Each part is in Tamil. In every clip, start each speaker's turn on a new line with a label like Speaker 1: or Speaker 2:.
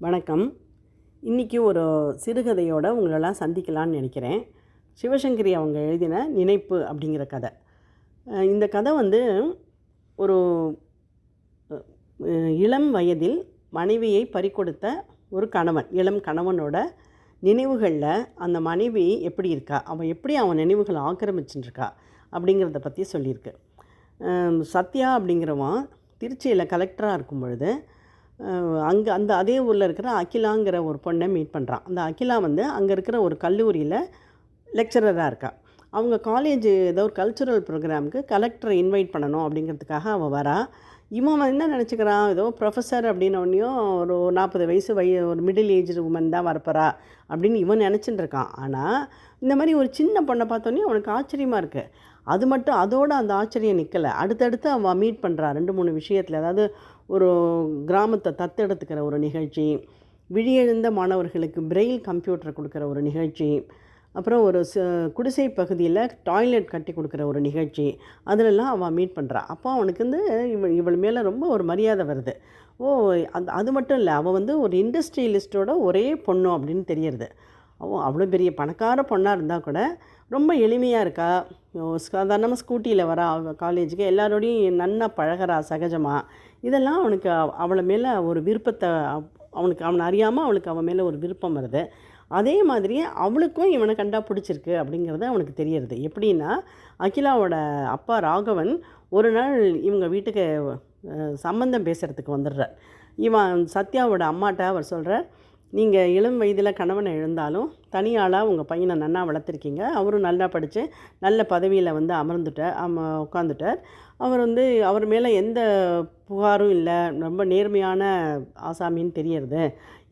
Speaker 1: வணக்கம். இன்றைக்கி ஒரு சிறுகதையோட உங்களெல்லாம் சந்திக்கலான்னு நினைக்கிறேன். சிவசங்கரி அவங்க எழுதின நினைப்பு அப்படிங்கிற கதை. இந்த கதை வந்து ஒரு இளம் வயதில் மனைவியை பறிக்கொடுத்த ஒரு கணவன் இளம் கணவனோட நினைவுகளில் அந்த மனைவி எப்படி இருக்கா? அவன் எப்படி அவன் நினைவுகளை ஆக்கிரமிச்சுட்டு அப்படிங்கிறத பற்றி சொல்லியிருக்கு. சத்யா அப்படிங்கிறவன் திருச்சியில் கலெக்டராக இருக்கும் பொழுது அங்கே அந்த அதே ஊரில் இருக்கிற அகிலாங்கிற ஒரு பொண்ணை மீட் பண்ணுறான் அந்த அகிலா வந்து அங்கே இருக்கிற ஒரு கல்லூரியில் லெக்சரராக இருக்கா. அவங்க காலேஜ் ஏதோ ஒரு கல்ச்சுரல் ப்ரோக்ராமுக்கு கலெக்டரை இன்வைட் பண்ணணும் அப்படிங்கிறதுக்காக அவள் வரா. இவன் என்ன நினச்சிக்கிறான்? ஏதோ ப்ரொஃபஸர் அப்படின்னோடனையும் ஒரு நாற்பது வயசு வய ஒரு மிடில் ஏஜ் உமன் தான் வரப்போறா அப்படின்னு இவன் நினச்சிட்டு இருக்கான். ஆனால் இந்த மாதிரி ஒரு சின்ன பொண்ணை பார்த்தோன்னே அவனுக்கு ஆச்சரியமாக இருக்குது அது மட்டும் அதோட அந்த ஆச்சரியம் நிற்கலை அடுத்தடுத்து அவன் மீட் பண்ணுறா ரெண்டு மூணு விஷயத்தில். அதாவது ஒரு கிராமத்தை தத்தெடுத்துக்கிற ஒரு நிகழ்ச்சி விழியெழுந்த மாணவர்களுக்கு பிரெயில் கம்ப்யூட்டர் கொடுக்குற ஒரு நிகழ்ச்சி அப்புறம் ஒரு ச குடிசை பகுதியில் டாய்லெட் கட்டி கொடுக்குற ஒரு நிகழ்ச்சி அதிலெல்லாம் அவள் மீட் பண்ணுறா அப்போ அவனுக்கு வந்து இவள் இவள் மேலே ரொம்ப ஒரு மரியாதை வருது. ஓ அது அது மட்டும் இல்லை அவள் வந்து ஒரு இண்டஸ்ட்ரியலிஸ்ட்டோட ஒரே பொண்ணு அப்படின்னு தெரியறது. அவள் அவ்வளோ பெரிய பணக்கார பொண்ணாக இருந்தால் கூட ரொம்ப எளிமையாக இருக்கா. சாதாரணமாக ஸ்கூட்டியில் வரா காலேஜுக்கு எல்லாரோடையும் நன்னா பழகிறா சகஜமாக இதெல்லாம் அவனுக்கு அவளை மேலே ஒரு விருப்பத்தை அவனுக்கு அவனை அறியாமல் அவளுக்கு அவன் மேலே ஒரு விருப்பம் வருது. அதே மாதிரி அவளுக்கும் இவனை கண்டா பிடிச்சிருக்கு அப்படிங்கிறது அவனுக்கு தெரியறது. எப்படின்னா அகிலாவோட அப்பா ராகவன் ஒரு நாள் இவங்க வீட்டுக்கு சம்பந்தம் பேசுகிறதுக்கு வந்துடுறார். இவன் சத்யாவோட அம்மாட்ட அவர் சொல்கிறார் நீங்கள் இளம் வயதில் கணவனை இழந்தாலும் தனியாளாக உங்கள் பையனை நன்னா வளர்த்துருக்கீங்க. அவரும் நல்லா படித்து நல்ல பதவியில் வந்து அமர்ந்துட்டார். அம உட்காந்துட்டார் அவர் வந்து அவர் மேலே எந்த புகாரும் இல்லை. ரொம்ப நேர்மையான ஆசாமின்னு தெரியறது.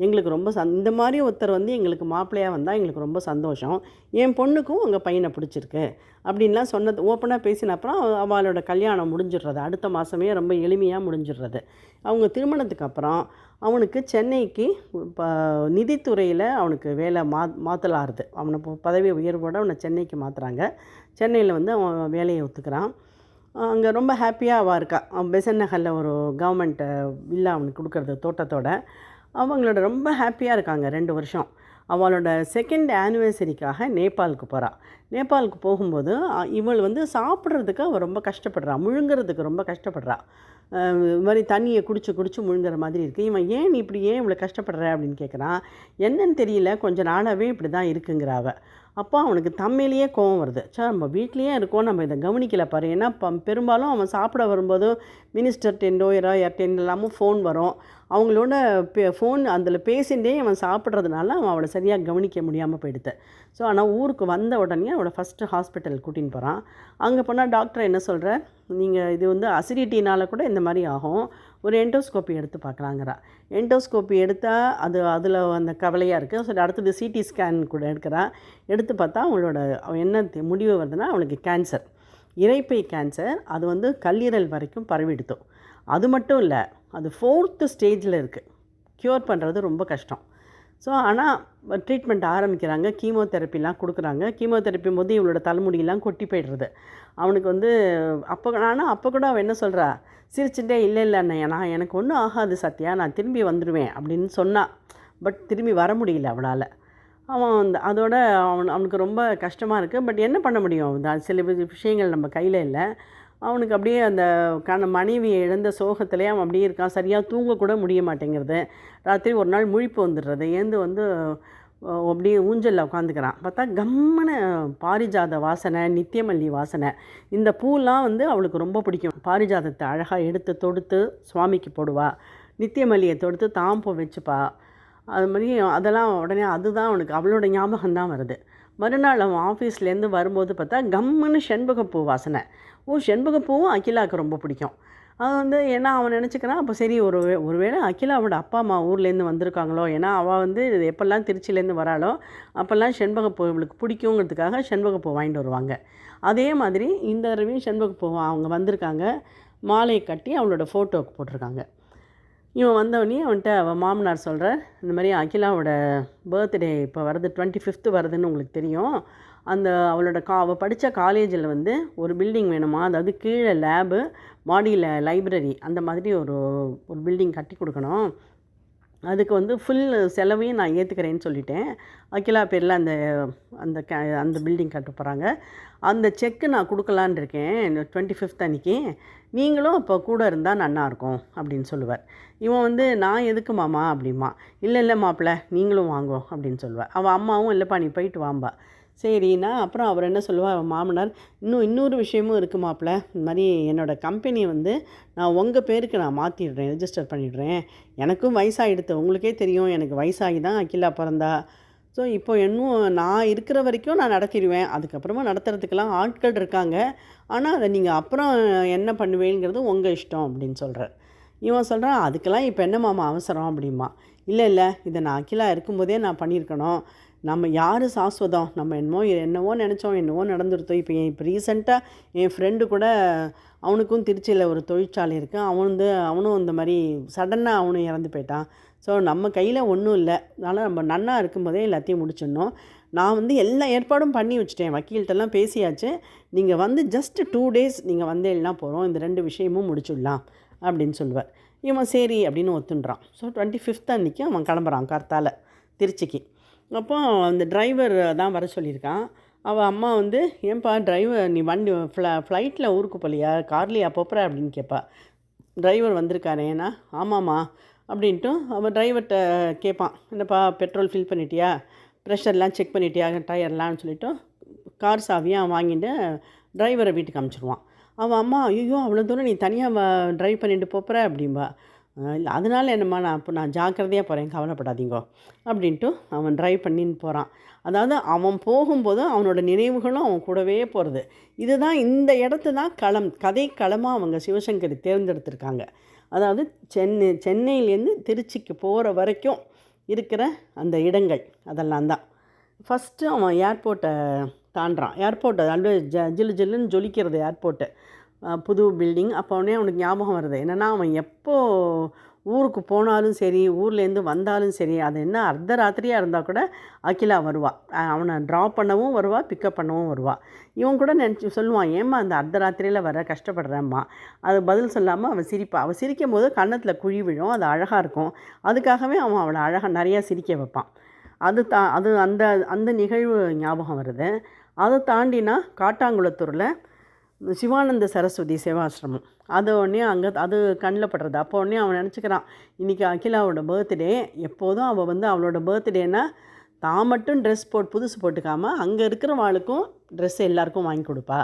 Speaker 1: எங்களுக்கு ரொம்ப சந் இந்த மாதிரி ஒருத்தர் வந்து எங்களுக்கு மாப்பிள்ளையாக வந்தால் எங்களுக்கு ரொம்ப சந்தோஷம். என் பொண்ணுக்கும் உங்கள் பையனை பிடிச்சிருக்கு. அப்படின்லாம் சொன்னது ஓப்பனாக பேசின அப்புறம் அவளோட கல்யாணம் முடிஞ்சிடுறது. அடுத்த மாதமே ரொம்ப எளிமையாக முடிஞ்சிடுறது. அவங்க திருமணத்துக்கு அப்புறம் அவனுக்கு சென்னைக்கு இப்போ நிதித்துறையில் அவனுக்கு வேலை மா மாற்றலாருது அவனை பதவி உயர்வோடு அவனை சென்னைக்கு மாற்றுறாங்க சென்னையில் வந்து அவன் வேலையை ஒத்துக்கிறான். அங்கே ரொம்ப ஹாப்பியாக அவள் இருக்கா. அவன் பெசன் நகரில் ஒரு கவர்மெண்ட்டு வில்லா அவனுக்கு கொடுக்குறது தோட்டத்தோட. அவங்களோட ரொம்ப ஹாப்பியாக இருக்காங்க ரெண்டு வருஷம். அவளோட செகண்ட் ஆனிவர்சரிக்காக நேபாளுக்கு போகிறாள் நேபாளுக்கு போகும்போது இவள் வந்து சாப்பிட்றதுக்கு அவள் ரொம்ப கஷ்டப்படுறா. முழுங்குறதுக்கு ரொம்ப கஷ்டப்படுறா. இது மாதிரி தண்ணியை குடிச்சு குடிச்சு முழுங்குற மாதிரி இருக்குது இவன் ஏன் நீ இப்படி ஏன் இவ்வளோ கஷ்டப்படுற அப்படின்னு கேட்குறான் என்னன்னு தெரியல. கொஞ்சம் நாளாகவே இப்படி தான் இருக்குங்கிறாவ அப்போ அவனுக்கு தம்மையிலேயே கோவம் வருது. சார் நம்ம வீட்லேயே இருக்கோம் நம்ம இதை கவனிக்கல பாரு. ஏன்னா ப- பெரும்பாலும் அவன் சாப்பிட வரும்போது மினிஸ்டர் டென்டோ யாரோ யார்டென் எல்லாமும் ஃபோன் வரும். அவங்களோட பே ஃபோன் அதில் பேசிகிட்டே அவன் சாப்பிட்றதுனால அவன் அவளை சரியாக கவனிக்க முடியாமல் போயிடுது. ஸோ ஆனால் ஊருக்கு வந்த உடனே அவளை ஃபஸ்ட்டு ஹாஸ்பிட்டல் கூட்டின்னு போகிறான் அங்கே போனால் டாக்டர் என்ன சொல்கிற நீங்கள் இது வந்து அசிடிட்டினால் கூட இந்த மாதிரி ஆகும். ஒரு என்டோஸ்கோப்பி எடுத்து பார்க்கலாங்கிறா. என்டோஸ்கோப்பி எடுத்தால் அது அதில் அந்த கவலையாக இருக்குது சரி அடுத்தது சிடி ஸ்கேன் கூட எடுக்கிறா. எடுத்து பார்த்தா அவங்களோட அவ என்ன முடிவு வருதுன்னா அவளுக்கு கேன்சர் இறைப்பை கேன்சர் அது வந்து கல்லீரல் வரைக்கும் பரவிடுத்தோம். அது மட்டும் இல்லை அது ஃபோர்த்து ஸ்டேஜில் இருக்குது க்யூர் பண்ணுறது ரொம்ப கஷ்டம். ஸோ ஆனால் ட்ரீட்மெண்ட் ஆரம்பிக்கிறாங்க. கீமோதெரப்பிலாம் கொடுக்குறாங்க. கீமோதெரப்பி போது இவளோட தலைமுடியெல்லாம் கொட்டி போயிடுறது. அவனுக்கு வந்து அப்போ ஆனால் அப்போ கூட அவன் என்ன சொல்கிறா சிரிச்சுட்டே இல்லை இல்லை அண்ணா நான் எனக்கு ஒன்றும் ஆகாது சத்யா. நான் திரும்பி வந்துடுவேன் அப்படின்னு சொன்னான் பட் திரும்பி வர முடியல அவளால். அவன் அந்த அதோட அவன் அவனுக்கு ரொம்ப கஷ்டமாக இருக்குது பட் என்ன பண்ண முடியும்? சில விஷயங்கள் நம்ம கையில் இல்லை. அவனுக்கு அப்படியே அந்த கண மனைவியை இழந்த சோகத்திலே அவன் அப்படியே இருக்கான். சரியாக தூங்கக்கூட முடிய மாட்டேங்கிறது. ராத்திரி ஒரு நாள் முழிப்பு வந்துடுறது. ஏந்து வந்து அப்படியே ஊஞ்சலில் உட்காந்துக்கிறான் பார்த்தா கம்மன பாரிஜாத வாசனை நித்தியமல்லி வாசனை. இந்த பூலாம் வந்து அவளுக்கு ரொம்ப பிடிக்கும். பாரிஜாதத்தை அழகாக எடுத்து தொடுத்து சுவாமிக்கு போடுவா. நித்தியமல்லியை தொடுத்து தாம்பூ வச்சுப்பா. அது மாதிரி அதெல்லாம் உடனே அதுதான் அவனுக்கு அவளோட ஞாபகம் தான் வருது. மறுநாள் அவன் ஆஃபீஸ்லேருந்து வரும்போது பார்த்தா கம்முன்னு செண்பகப்பூ வாசனை. ஓ செண்பகப்பூவும் அகிலாவுக்கு ரொம்ப பிடிக்கும். அது வந்து ஏன்னா அவன் நினச்சிக்கிறான்? அப்போ சரி ஒரு வே- அகிலா அவனோட அப்பா அம்மா ஊர்லேருந்து வந்திருக்காங்களோ? ஏன்னா அவள் வந்து எப்போல்லாம் திருச்சியிலேருந்து வராளோ அப்போல்லாம் செண்பகப்பூ இவளுக்கு பிடிக்குங்கிறதுக்காக செண்பகப்பூ வாங்கிட்டு வருவாங்க. அதே மாதிரி இந்த தடவையும் செண்பகப்பூ அவங்க வந்திருக்காங்க. மாலையை கட்டி அவளோட ஃபோட்டோவுக்கு போட்டிருக்காங்க. இவன் வந்தவொடனே அவன்கிட்ட அவன் மாமனார் சொல்கிறார் இந்த மாதிரி அகிலாவோட பர்த்டே இப்போ வருது டுவெண்ட்டி ஃபிஃப்த்து வருதுன்னு உங்களுக்கு தெரியும். அந்த அவளோட கா அவள் படித்த காலேஜில் வந்து ஒரு பில்டிங் வேணுமா? அதாவது கீழே லேபு மாடியில் லைப்ரரி அந்த மாதிரி ஒரு ஒரு பில்டிங் கட்டி கொடுக்கணும். அதுக்கு வந்து ஃபுல் செலவையும் நான் ஏற்றுக்கிறேன்னு சொல்லிட்டேன். அகிலா பேரில் அந்த அந்த கே அந்த பில்டிங் கட்ட போகிறாங்க அந்த செக்கு நான் கொடுக்கலான்னு இருக்கேன். டுவெண்ட்டி ஃபிஃப்த் அன்றைக்கி நீங்களும் இப்போ கூட இருந்தால் நல்லாயிருக்கும் அப்படின்னு சொல்லுவார். இவன் வந்து நான் எதுக்கு மாமா? அப்படிமா இல்லை இல்லை மாப்பிள்ள நீங்களும் வாங்கோ அப்படின்னு சொல்லுவாள் அவள் அம்மாவும் இல்லைப்பா நீ போயிட்டு வாம்பா. சரின்னா அப்புறம் அவர் என்ன சொல்லுவார் மாமனார் இன்னும் இன்னொரு விஷயமும் இருக்குது மாப்பிள்ள இந்த மாதிரி என்னோடய கம்பெனி வந்து நான் உங்கள் பேருக்கு நான் மாற்றிடுறேன் ரெஜிஸ்டர் பண்ணிடுறேன். எனக்கும் வயசாகிடுது உங்களுக்கே தெரியும் எனக்கு வயசாகி தான் அகிலா பிறந்தா. ஸோ இப்போ இன்னும் நான் இருக்கிற வரைக்கும் நான் நடத்திடுவேன். அதுக்கப்புறமா நடத்துறதுக்கெல்லாம் ஆட்கள் இருக்காங்க. ஆனால் அதை நீங்கள் அப்புறம் என்ன பண்ணுவேங்கிறது உங்கள் இஷ்டம் அப்படின்னு சொல்கிறார் இவன் சொல்கிறான் அதுக்கெல்லாம் இப்போ என்ன மாமா அவசரம்? அப்படிமா இல்லை இல்லை இதை நான் அகிலா இருக்கும்போதே நான் பண்ணியிருக்கணும். நம்ம யார் சாஸ்வதம்? நம்ம என்னமோ என்னவோ நினச்சோம் என்னவோ நடந்துருத்தோம். இப்போ என் இப்போ ரீசெண்டாக என் ஃப்ரெண்டு கூட அவனுக்கும் திருச்சியில் ஒரு தொழிற்சாலை இருக்குது அவன் வந்து அவனும் இந்த மாதிரி சடனாக அவனும் இறந்து போயிட்டான். ஸோ நம்ம கையில் ஒன்றும் இல்லை. அதனால் நம்ம நன்னா இருக்கும்போதே எல்லாத்தையும் முடிச்சிடணும். நான் வந்து எல்லா ஏற்பாடும் பண்ணி வச்சுட்டேன். வக்கீல்கிட்டலாம் பேசியாச்சு. நீங்கள் வந்து ஜஸ்ட் டூ டேஸ் நீங்கள் வந்தேன்னா போகிறோம் இந்த ரெண்டு விஷயமும் முடிச்சுடலாம் அப்படின்னு சொல்லுவார். இவன் சரி அப்படின்னு ஒத்துன்றான். ஸோ டுவெண்ட்டி ஃபிஃப்த் அன்றைக்கி அவன் கிளம்புறான் கர்த்தால திருச்சிக்கு. அப்போ அந்த டிரைவர் தான் வர சொல்லியிருக்கான். அவள் அம்மா வந்து ஏன்பா டிரைவர் நீ வண்டி ஃப்ள ஃப்ளைட்டில் ஊருக்கு போகலையா கார்லையா போப்புற அப்படின்னு கேட்பா டிரைவர் வந்திருக்காரு ஏன்னா ஆமாம்மா அப்படின்ட்டு அவன் டிரைவர்கிட்ட கேட்பான் என்னப்பா பெட்ரோல் ஃபில் பண்ணிட்டியா? ப்ரெஷர்லாம் செக் பண்ணிட்டியா? டயர்லாம்னு சொல்லிவிட்டு கார் சாவியாக வாங்கிட்டு டிரைவரை வீட்டுக்கு அமுச்சிடுவான் அவன் அம்மா ஐயோ அவ்வளோ தூரம் நீ தனியாக ட்ரைவ் பண்ணிட்டு போப்புற அப்படின்பா இல்லை அதனால் என்னம்மா நான் இப்போ நான் ஜாக்கிரதையாக போகிறேன் கவலைப்படாதீங்கோ அப்படின்ட்டு அவன் ட்ரைவ் பண்ணின்னு போகிறான் அதாவது அவன் போகும்போது அவனோட நினைவுகளும் அவன் கூடவே போகிறது இதுதான் இந்த இடத்து தான் களம் கதை களமாக அவங்க சிவசங்கரி தேர்ந்தெடுத்திருக்காங்க. அதாவது சென்னை சென்னையிலேருந்து திருச்சிக்கு போகிற வரைக்கும் இருக்கிற அந்த இடங்கள் அதெல்லாம் தான். ஃபஸ்ட்டு அவன் ஏர்போர்ட்டை தாண்டுறான். ஏர்போர்ட்டை அப்படியே ஜ ஜில்லு ஜில்லுன்னு ஜொலிக்கிறது ஏர்போர்ட்டு புது பில்டிங் அப்போ உடனே அவனுக்கு ஞாபகம் வருது. என்னென்னா அவன் எப்போ ஊருக்கு போனாலும் சரி ஊர்லேருந்து வந்தாலும் சரி அது என்ன அர்த்த ராத்திரியாக இருந்தால் கூட அகிலா வருவாள் அவனை ட்ரா பண்ணவும் வருவாள் பிக்கப் பண்ணவும் வருவாள் இவன் கூட நினச்சி சொல்லுவான் ஏம்மா அந்த அர்த்த ராத்திரியில் வர கஷ்டப்படுறேம்மா. அது பதில் சொல்லாமல் அவன் சிரிப்பாள் அவள் சிரிக்கும் போது கன்னத்தில் குழி விழும் அது அழகாக இருக்கும். அதுக்காகவே அவன் அவளை அழகாக நிறையா சிரிக்க வைப்பான். அது தா அது அந்த அந்த நிகழ்வு ஞாபகம் வருது. அதை தாண்டினா காட்டாங்குளத்தூரில் சிவானந்த சரஸ்வதி சேவாசிரமம். அது உடனே அங்கே அது கண்ணில் படுறது. அப்போ உடனே அவன் நினச்சிக்கிறான் இன்றைக்கி அகிலாவோட பர்த்டே எப்போதும் அவள் வந்து அவளோட பர்த்டேனா தான் மட்டும் ட்ரெஸ் போட்டு புதுசு போட்டுக்காமல் அங்கே இருக்கிறவாளுக்கும் ட்ரெஸ் எல்லாருக்கும் வாங்கி கொடுப்பா.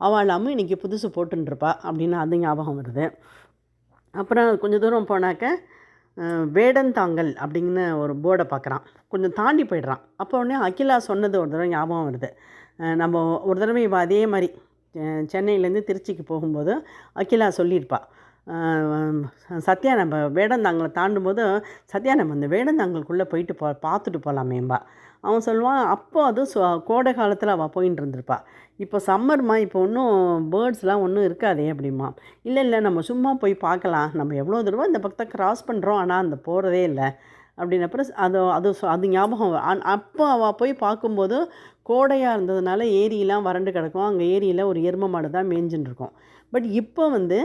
Speaker 1: அவளாமும் இன்றைக்கி புதுசு போட்டுருப்பா அப்படின்னு அது ஞாபகம் வருது. அப்புறம் கொஞ்சம் தூரம் போனாக்க வேடந்தாங்கல் அப்படின்னு ஒரு போர்டை பார்க்குறான் கொஞ்சம் தாண்டி போயிடுறான். அப்போ உடனே அகிலா சொன்னது ஒரு தடவை ஞாபகம் வருது. நம்ம ஒரு தடவை இப்போ அதே மாதிரி சென்னையிலேருந்து திருச்சிக்கு போகும்போது அகிலா சொல்லியிருப்பா. சத்யா நம்ம வேடந்தாங்கலை தாண்டும் போது சத்யா நம்ம அந்த வேடந்தாங்களுக்குள்ளே போயிட்டு போ பார்த்துட்டு போகலாமேம்பா. அவன் சொல்லுவான் அப்போ அது கோடை காலத்தில் அவள் போயின்னு இருந்திருப்பா. இப்போ சம்மர்மா இப்போ ஒன்றும் பேர்ட்ஸ்லாம் ஒன்றும் இருக்காதே அப்படிமா. இல்லை இல்லை நம்ம சும்மா போய் பார்க்கலாம். நம்ம எவ்வளோ தூரம் இந்த பக்கத்தை க்ராஸ் பண்ணுறோம் ஆனால் அந்த போகிறதே இல்லை. அப்படின்னப்புறம் அது அது அது ஞாபகம் அப்போ அவள் போய் பார்க்கும்போது கோடையாக இருந்ததுனால ஏரியெலாம் வறண்டு கிடக்கும். அங்கே ஏரியில் ஒரு எரும மாடு தான் மேய்ஞ்சின்னு இருக்கும் பட் இப்போ வந்து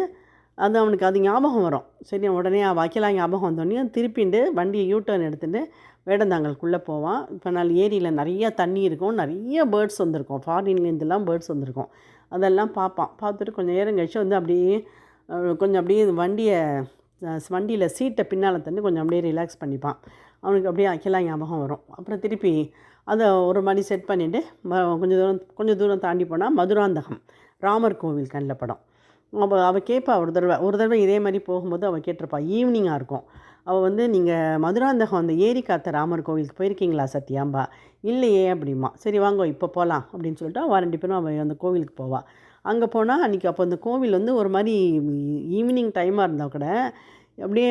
Speaker 1: அது அவனுக்கு அது ஞாபகம் வரும். சரி உடனே அகிலா ஞாபகம் வந்தோடனே திருப்பிண்டு வண்டியை யூ டர்ன் எடுத்துகிட்டு வேடந்தாங்கலுக்குள்ளே போவான். இப்போ நாள் ஏரியில் நிறைய தண்ணி இருக்கும். நிறைய பேர்ட்ஸ் வந்திருக்கும். ஃபாரின்லேருந்துலாம் பேர்ட்ஸ் வந்திருக்கும். அதெல்லாம் பார்ப்பான். பார்த்துட்டு கொஞ்சம் நேரம் கழிச்சு வந்து அப்படியே கொஞ்சம் அப்படியே வண்டியை வண்டியில் சீட்டை பின்னால் தந்து கொஞ்சம் அப்படியே ரிலாக்ஸ் பண்ணிப்பான். அவனுக்கு அப்படியே அகிலா ஞாபகம் வரும். அப்புறம் திருப்பி அதை ஒரு மாதிரி செட் பண்ணிவிட்டு கொஞ்சம் தூரம் கொஞ்சம் தூரம் தாண்டி போனால் மதுராந்தகம் ராமர் கோவில் கண்ணில் படம். அவள் அவள் கேட்பா ஒரு தடவை ஒரு தடவை இதே மாதிரி போகும்போது அவள் கேட்டிருப்பா ஈவினிங்காக இருக்கும். அவள் வந்து நீங்கள் மதுராந்தகம் அந்த ஏரி காத்த ராமர் கோவிலுக்கு போயிருக்கீங்களா சத்யாம்பா? இல்லையே அப்படிமா சரி வாங்க இப்போ போகலாம் அப்படின்னு சொல்லிட்டு அவள் ரெண்டு பேரும் அவள் அந்த கோவிலுக்கு போவாள் அங்கே போனால் அன்றைக்கி அப்போ அந்த கோவில் வந்து ஒரு மாதிரி ஈவினிங் டைமாக இருந்தால் கூட அப்படியே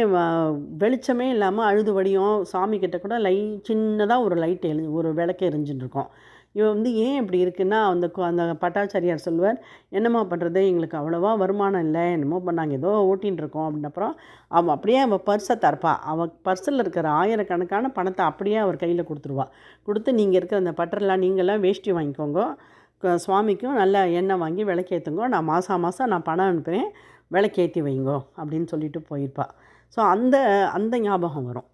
Speaker 1: வெளிச்சமே இல்லாமல் அழுது வடியும். சாமி கிட்ட கூட லை சின்னதாக ஒரு லைட் எழு ஒரு விளக்கு எரிஞ்சுட்டு இருக்கோம் இவன் வந்து ஏன் இப்படி இருக்குன்னா அந்த அந்த பட்டாச்சாரியார் சொல்லுவார் என்னம்மா பண்ணுறது எங்களுக்கு அவ்வளோவா வருமானம் இல்லை. என்னமோ பண்ணாங்க ஏதோ ஓட்டின்னு இருக்கோம் அப்படின்னப்புறம் அவன் அப்படியே அவள் பர்ஸை தரப்பா அவள் பர்ஸில் இருக்கிற ஆயிரக்கணக்கான பணத்தை அப்படியே அவர் கையில் கொடுத்துருவா. கொடுத்து நீங்கள் இருக்கிற அந்த பட்டரெலாம் நீங்களாம் வேஷ்டி வாங்கிக்கோங்க. சுவாமிக்கும் நல்ல எண்ணெய் வாங்கி விளக்கேற்றுங்கோ நான் மாதம் மாதம் நான் பணம் அனுப்புகிறேன் விளக்கேற்றி வைங்கோ அப்படின்னு சொல்லிட்டு போயிருப்பா. ஸோ அந்த அந்த ஞாபகம் வரும்.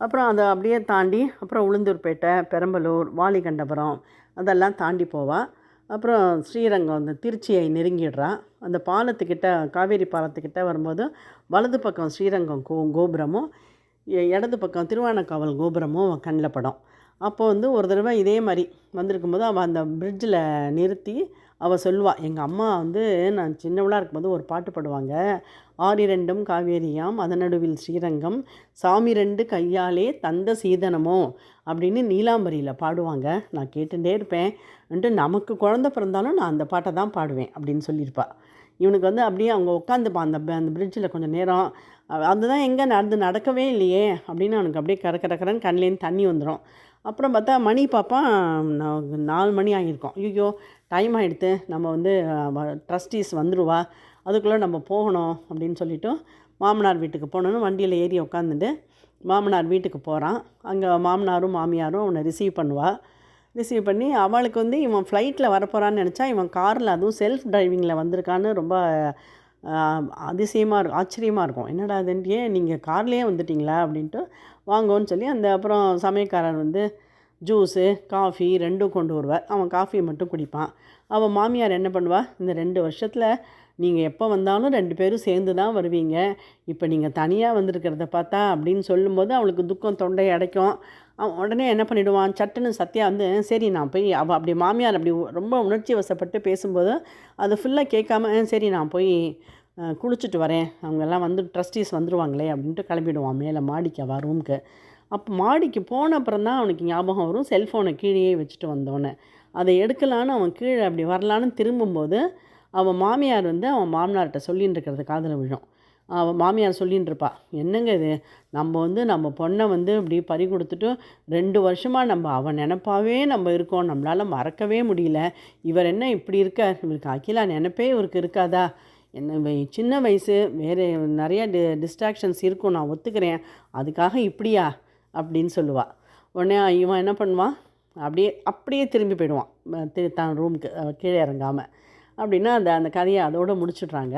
Speaker 1: அப்புறம் அதை அப்படியே தாண்டி அப்புறம் உளுந்தூர்பேட்டை பெரம்பலூர் வாலிகண்டபுரம் அதெல்லாம் தாண்டி போவாள் அப்புறம் ஸ்ரீரங்கம் அந்த திருச்சியை நெருங்கிடுறா. அந்த பாலத்துக்கிட்ட காவேரி பாலத்துக்கிட்ட வரும்போது வலது பக்கம் ஸ்ரீரங்கம் கோ கோபுரமும் எ- இடது பக்கம் திருவானக்காவல் கோபுரமும் கண்ணில் படம். அப்போ வந்து ஒரு தடவை இதே மாதிரி வந்திருக்கும்போது அவள் அந்த பிரிட்ஜில் நிறுத்தி அவள் சொல்லுவாள் எங்கள் அம்மா வந்து நான் சின்னவளாக இருக்கும்போது ஒரு பாட்டு பாடுவாங்க. ஆறு இரண்டும் காவேரியாம் அதனடுவில் ஸ்ரீரங்கம் சாமி ரெண்டு கையாலே தந்த சீதனமோ அப்படின்னு நீலாம்பரியில் பாடுவாங்க. நான் கேட்டுகிட்டே இருப்பேன். நமக்கு குழந்த பிறந்தாலும் நான் அந்த பாட்டை தான் பாடுவேன் அப்படின்னு சொல்லியிருப்பா. இவனுக்கு வந்து அப்படியே அவங்க உட்காந்துப்பான் அந்த அந்த பிரிட்ஜில் கொஞ்சம் நேரம் அதுதான் எங்கே நடந்து நடக்கவே இல்லையே அப்படின்னு அவனுக்கு அப்படியே கர கர கரன்னு கண்லேருந்து தண்ணி வந்துடும் அப்புறம் பார்த்தா மணி பார்ப்பான் நான் நாலு மணி ஆகியிருக்கோம். ஐயோ டைம் ஆகிடுத்து நம்ம வந்து ட்ரஸ்டீஸ் வந்துடுவா அதுக்குள்ளே நம்ம போகணும் அப்படின்னு சொல்லிவிட்டு மாமனார் வீட்டுக்கு போகணுன்னு வண்டியில் ஏறி உட்காந்துட்டு மாமனார் வீட்டுக்கு போகிறான் அங்கே மாமனாரும் மாமியாரும் அவனை ரிசீவ் பண்ணுவாள் ரிசீவ் பண்ணி அவளுக்கு வந்து இவன் ஃப்ளைட்டில் வரப்போகிறான்னு நினச்சா இவன் காரில் அதுவும் செல்ஃப் டிரைவிங்கில் வந்திருக்கான்னு ரொம்ப அதிசயமாக இருக்கும் ஆச்சரியமாக இருக்கும். என்னடா அது ஏன் நீங்கள் கார்லேயே வந்துட்டிங்களா? அப்படின்ட்டு வாங்கோன்னு சொல்லி அந்த அப்புறம் சமயக்காரர் வந்து ஜூஸு காஃபி ரெண்டும் கொண்டு வருவார் அவன் காஃபியை மட்டும் குடிப்பான். அவன் மாமியார் என்ன பண்ணுவா? இந்த ரெண்டு வருஷத்தில் நீங்கள் எப்போ வந்தாலும் ரெண்டு பேரும் சேர்ந்து தான் வருவீங்க. இப்போ நீங்கள் தனியாக வந்திருக்கிறத பார்த்தா அப்படின்னு சொல்லும்போது அவளுக்கு துக்கம் தொண்டை அடைக்கும். அவன் உடனே என்ன பண்ணிவிடுவான் சட்டுன்னு சத்யா வந்து சரி நான் போய் அவள் அப்படி மாமியார் அப்படி ரொம்ப உணர்ச்சி வசப்பட்டு பேசும்போது அதை ஃபுல்லாக கேட்காம சரி நான் போய் குளிச்சுட்டு வரேன். அவங்கெல்லாம் வந்து ட்ரஸ்டீஸ் வந்துடுவாங்களே அப்படின்ட்டு கிளம்பிடுவான் மேலே மாடிக்கு அவள் ரூமுக்கு அப்போ மாடிக்கு போன அப்புறம் தான் அவனுக்கு ஞாபகம் வரும். செல்ஃபோனை கீழேயே வச்சுட்டு வந்தோன்னே அதை எடுக்கலான்னு அவன் கீழே அப்படி வரலான்னு திரும்பும்போது அவன் மாமியார் வந்து அவன் மாமனார்கிட்ட சொல்லின்னு இருக்கிறது காதில் விழும். அவன் மாமியார் சொல்லின்னு இருப்பா என்னங்க இது? நம்ம வந்து நம்ம பொண்ணை வந்து இப்படி பறி கொடுத்துட்டு ரெண்டு வருஷமாக நம்ம அவன் நினப்பாவே நம்ம இருக்கோம். நம்மளால் மறக்கவே முடியல. இவர் என்ன இப்படி இருக்கார்? இவருக்கு அகிலா நினப்பே இவருக்கு இருக்காதா? என்ன சின்ன வயசு வேறு நிறைய டி டிஸ்ட்ராக்ஷன்ஸ் இருக்கும். நான் ஒத்துக்கிறேன். அதுக்காக இப்படியா? அப்படின்னு சொல்லுவாள் உடனே இவன் என்ன பண்ணுவான் அப்படியே அப்படியே திரும்பி போயிடுவான் திரு தான் ரூமுக்கு கீழே இறங்காமல் அப்படின்னா அந்த அந்த கதையை அதோடு முடிச்சிடுறாங்க.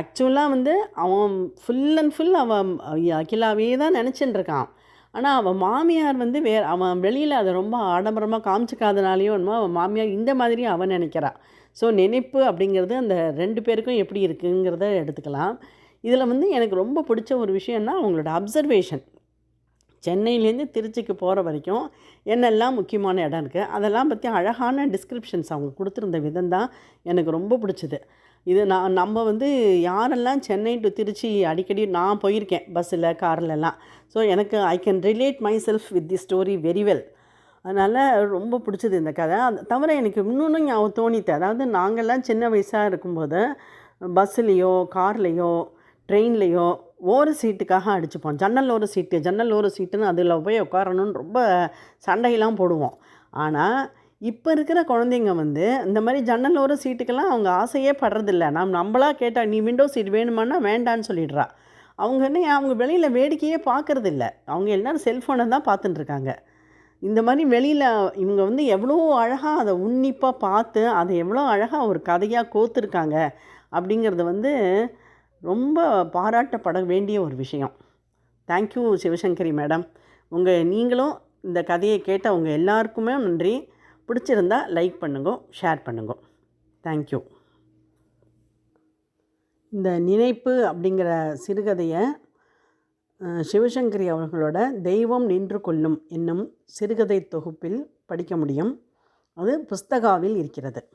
Speaker 1: ஆக்சுவலாக வந்து அவன் ஃபுல் அண்ட் ஃபுல் அவன் அகிலாவே தான் நினச்சின்னு இருக்கான். ஆனால் அவன் மாமியார் வந்து வே அவன் வெளியில் அதை ரொம்ப ஆடம்பரமாக காமிச்சிக்காதனாலேயோ என்னமோ அவன் மாமியார் இந்த மாதிரி அவன் நினைக்கிறான் ஸோ நினைப்பு அப்படிங்கிறது அந்த ரெண்டு பேருக்கும் எப்படி இருக்குங்கிறத எடுத்துக்கலாம். இதில் வந்து எனக்கு ரொம்ப பிடிச்ச ஒரு விஷயம்னா அவங்களோட அப்சர்வேஷன் சென்னையிலேருந்து திருச்சிக்கு போகிற வரைக்கும் என்னெல்லாம் முக்கியமான இடம் இருக்குது அதெல்லாம் பற்றி அழகான டிஸ்கிரிப்ஷன்ஸ் அவங்க கொடுத்துருந்த விதம் தான் எனக்கு ரொம்ப பிடிச்சது. இது நான் நம்ம வந்து யாரெல்லாம் சென்னை டு திருச்சி அடிக்கடி நான் போயிருக்கேன் பஸ்ஸில் கார்லலாம் ஸோ எனக்கு I can relate myself with the story very well அதனால் ரொம்ப பிடிச்சது இந்த கதை. அது தவிர எனக்கு இன்னொன்று ஞாபகம் தோணித்து அதாவது நாங்கள்லாம் சின்ன வயசாக இருக்கும்போது பஸ்ஸுலேயோ கார்லேயோ ட்ரெயின்லேயோ ஒரு சீட்டுக்காக அடிச்சுப்போம். ஜன்னல் ஒரு சீட்டு ஜன்னல் ஒரு சீட்டுன்னு அதில் போய் உட்காரணும்னு ரொம்ப சண்டையெல்லாம் போடுவோம். ஆனால் இப்போ இருக்கிற குழந்தைங்க வந்து இந்த மாதிரி ஜன்னல் ஒரு சீட்டுக்கெல்லாம் அவங்க ஆசையே படுறதில்ல. நாம் நம்மளா கேட்டால் நீ விண்டோ சீட் வேணுமான்னா வேண்டான்னு சொல்லிடுறா. அவங்க என்ன அவங்க வெளியில் வேடிக்கையே பார்க்குறதில்ல. அவங்க எல்லோரும் செல்ஃபோனை தான் பார்த்துட்டுருக்காங்க. இந்த மாதிரி வெளியில் இவங்க வந்து எவ்வளோ அழகாக அதை உன்னிப்பாக பார்த்து அதை எவ்வளோ அழகாக ஒரு கதையாக கோத்துருக்காங்க அப்படிங்கிறது வந்து ரொம்ப பாராட்டப்பட வேண்டிய ஒரு விஷயம். Thank you Sivasankari madam. உங்கள் நீங்களும் இந்த கதையை கேட்டவங்க எல்லாருக்குமே நன்றி. பிடிச்சிருந்தா லைக் பண்ணுங்க ஷேர் பண்ணுங்க. தேங்க்யூ இந்த நினைப்பு அப்படிங்கிற சிறுகதையை சிவசங்கரி அவர்களோட தெய்வம் நின்று கொள்ளும் என்னும் சிறுகதை தொகுப்பில் படிக்க முடியும். அது புஸ்தகாவில் இருக்கிறது.